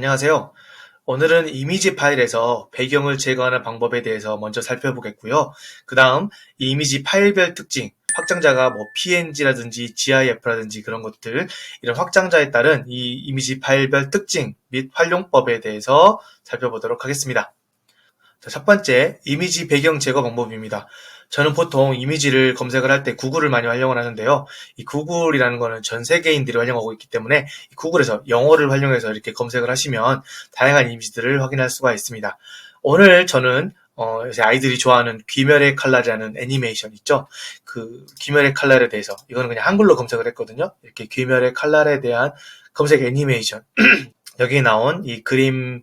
안녕하세요. 오늘은 이미지 파일에서 배경을 제거하는 방법에 대해서 먼저 살펴보겠고요. 그 다음 이 이미지 파일별 특징, 확장자가 뭐 PNG라든지 GIF라든지 그런 것들, 이런 확장자에 따른 이 이미지 파일별 특징 및 활용법에 대해서 살펴보도록 하겠습니다. 자, 첫 번째, 이미지 배경 제거 방법입니다. 저는 보통 이미지를 검색을 할 때 구글을 많이 활용을 하는데요. 이 구글이라는 거는 전 세계인들이 활용하고 있기 때문에 이 구글에서 영어를 활용해서 이렇게 검색을 하시면 다양한 이미지들을 확인할 수가 있습니다. 오늘 저는 어, 요새 아이들이 좋아하는 귀멸의 칼날이라는 애니메이션 있죠? 그 귀멸의 칼날에 대해서 이거는 그냥 한글로 검색을 했거든요. 이렇게 귀멸의 칼날에 대한 검색 애니메이션 여기에 나온 이 그림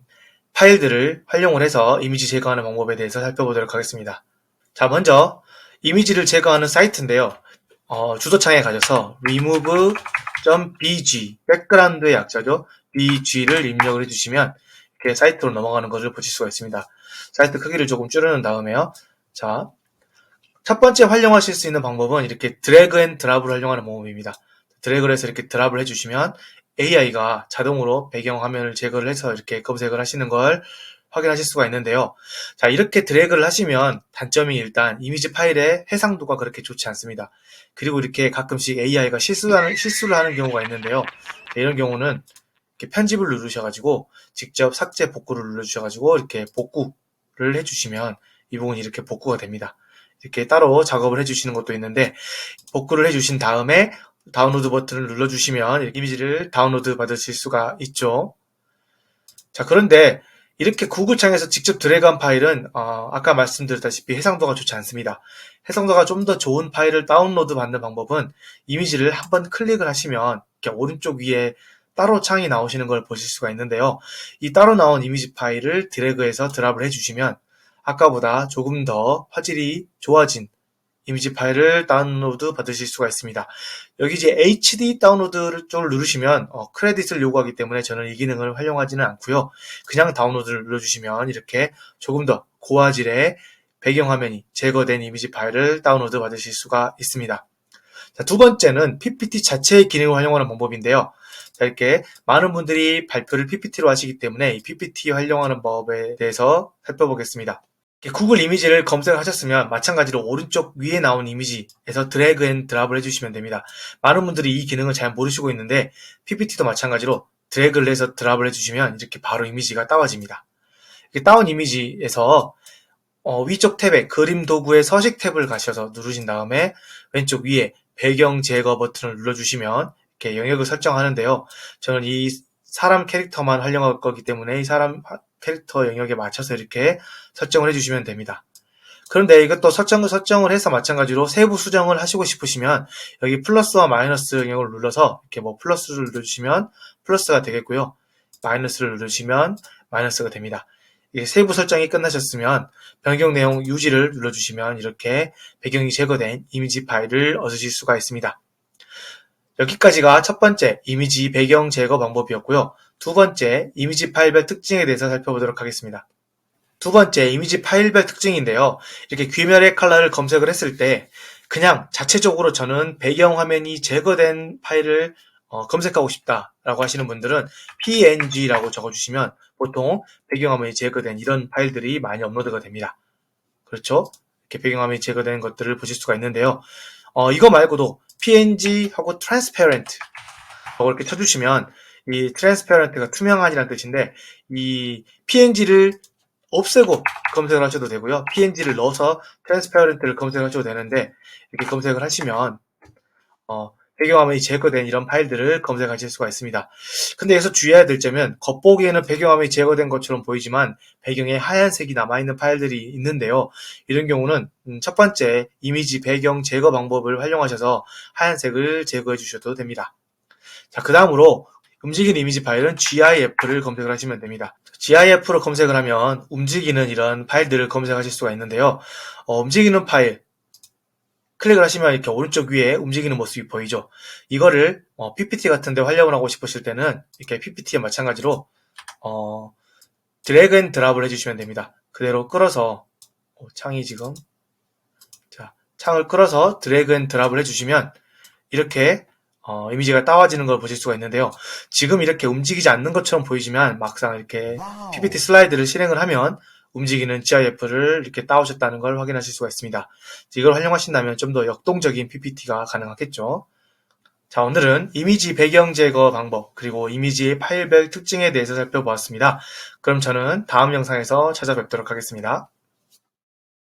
파일들을 활용을 해서 이미지 제거하는 방법에 대해서 살펴보도록 하겠습니다. 자, 먼저 이미지를 제거하는 사이트인데요. 어, 주소창에 가셔서 remove.bg, 백그라운드의 약자죠. bg를 입력을 해주시면 이렇게 사이트로 넘어가는 것을 보실 수가 있습니다. 사이트 크기를 조금 줄여놓은 다음에요. 자, 첫 번째 활용하실 수 있는 방법은 이렇게 드래그 앤 드랍을 활용하는 방법입니다. 드래그를 해서 이렇게 드랍을 해주시면 AI가 자동으로 배경 화면을 제거를 해서 이렇게 검색을 하시는 걸 확인하실 수가 있는데요. 자, 이렇게 드래그를 하시면 단점이 일단 이미지 파일의 해상도가 그렇게 좋지 않습니다. 그리고 이렇게 가끔씩 AI가 실수하는, 실수를 하는 경우가 있는데요. 이런 경우는 이렇게 편집을 누르셔가지고 직접 삭제 복구를 눌러주셔가지고 이렇게 복구를 해주시면 이 부분이 이렇게 복구가 됩니다. 이렇게 따로 작업을 해주시는 것도 있는데 복구를 해주신 다음에 다운로드 버튼을 눌러주시면 이미지를 다운로드 받으실 수가 있죠. 자, 그런데 이렇게 구글창에서 직접 드래그한 파일은 어, 아까 말씀드렸다시피 해상도가 좋지 않습니다. 해상도가 좀 더 좋은 파일을 다운로드 받는 방법은 이미지를 한번 클릭을 하시면 오른쪽 위에 따로 창이 나오시는 걸 보실 수가 있는데요. 이 따로 나온 이미지 파일을 드래그해서 드랍을 해주시면 아까보다 조금 더 화질이 좋아진 이미지 파일을 다운로드 받으실 수가 있습니다. 여기 이제 HD 다운로드 쪽을 누르시면 어, 크레딧을 요구하기 때문에 저는 이 기능을 활용하지는 않고요. 그냥 다운로드를 눌러주시면 이렇게 조금 더 고화질의 배경화면이 제거된 이미지 파일을 다운로드 받으실 수가 있습니다. 자, 두 번째는 PPT 자체의 기능을 활용하는 방법인데요. 자, 이렇게 많은 분들이 발표를 PPT로 하시기 때문에 이 PPT 활용하는 법에 대해서 살펴보겠습니다. 구글 이미지를 검색하셨으면 마찬가지로 오른쪽 위에 나온 이미지에서 드래그 앤 드랍을 해주시면 됩니다. 많은 분들이 이 기능을 잘 모르시고 있는데 PPT도 마찬가지로 드래그를 해서 드랍을 해주시면 이렇게 바로 이미지가 따와집니다. 다운 이미지에서 어, 위쪽 탭에 그림 도구의 서식 탭을 가셔서 누르신 다음에 왼쪽 위에 배경 제거 버튼을 눌러주시면 이렇게 영역을 설정하는데요. 저는 이 사람 캐릭터만 활용할 거기 때문에 이 사람 캐릭터 영역에 맞춰서 이렇게 설정을 해주시면 됩니다. 그런데 이것도 설정을 설정을 해서 마찬가지로 세부 수정을 하시고 싶으시면 여기 플러스와 마이너스 영역을 눌러서 이렇게 뭐 플러스를 눌러주시면 플러스가 되겠고요. 마이너스를 누르시면 마이너스가 됩니다. 세부 설정이 끝나셨으면 변경 내용 유지를 눌러주시면 이렇게 배경이 제거된 이미지 파일을 얻으실 수가 있습니다. 여기까지가 첫 번째 이미지 배경 제거 방법이었고요. 두 번째 이미지 파일별 특징에 대해서 살펴보도록 하겠습니다. 두 번째 이미지 파일별 특징인데요. 이렇게 귀멸의 컬러를 검색을 했을 때 그냥 자체적으로 저는 배경 화면이 제거된 파일을 어, 검색하고 싶다라고 하시는 분들은 png라고 적어주시면 보통 배경화면이 제거된 이런 파일들이 많이 업로드가 됩니다. 그렇죠? 이렇게 배경화면이 제거된 것들을 보실 수가 있는데요. 어, 이거 말고도 png하고 transparent 이렇게 쳐주시면 이 transparent가 투명한이라는 뜻인데 이 png를 없애고 검색을 하셔도 되고요. png를 넣어서 transparent를 검색하셔도 되는데 이렇게 검색을 하시면 어, 배경화면이 제거된 이런 파일들을 검색하실 수가 있습니다. 근데 여기서 주의해야 될 점은 겉보기에는 배경화면이 제거된 것처럼 보이지만 배경에 하얀색이 남아있는 파일들이 있는데요. 이런 경우는 음, 첫 번째 이미지 배경 제거 방법을 활용하셔서 하얀색을 제거해 주셔도 됩니다. 자, 그 다음으로 움직이는 이미지 파일은 GIF를 검색을 하시면 됩니다. GIF로 검색을 하면 움직이는 이런 파일들을 검색하실 수가 있는데요. 어, 움직이는 파일, 클릭을 하시면 이렇게 오른쪽 위에 움직이는 모습이 보이죠. 이거를 어, PPT 같은 데 활용을 하고 싶으실 때는 이렇게 PPT에 마찬가지로 어, 드래그 앤 드랍을 해주시면 됩니다. 그대로 끌어서 어, 창이 지금 자 창을 끌어서 드래그 앤 드랍을 해주시면 이렇게 어, 이미지가 따와지는 걸 보실 수가 있는데요. 지금 이렇게 움직이지 않는 것처럼 보이지만 막상 이렇게. PPT 슬라이드를 실행을 하면 움직이는 GIF를 이렇게 따오셨다는 걸 확인하실 수가 있습니다. 이걸 활용하신다면 좀 더 역동적인 PPT가 가능하겠죠. 자, 오늘은 이미지 배경 제거 방법, 그리고 이미지의 파일별 특징에 대해서 살펴보았습니다. 그럼 저는 다음 영상에서 찾아뵙도록 하겠습니다.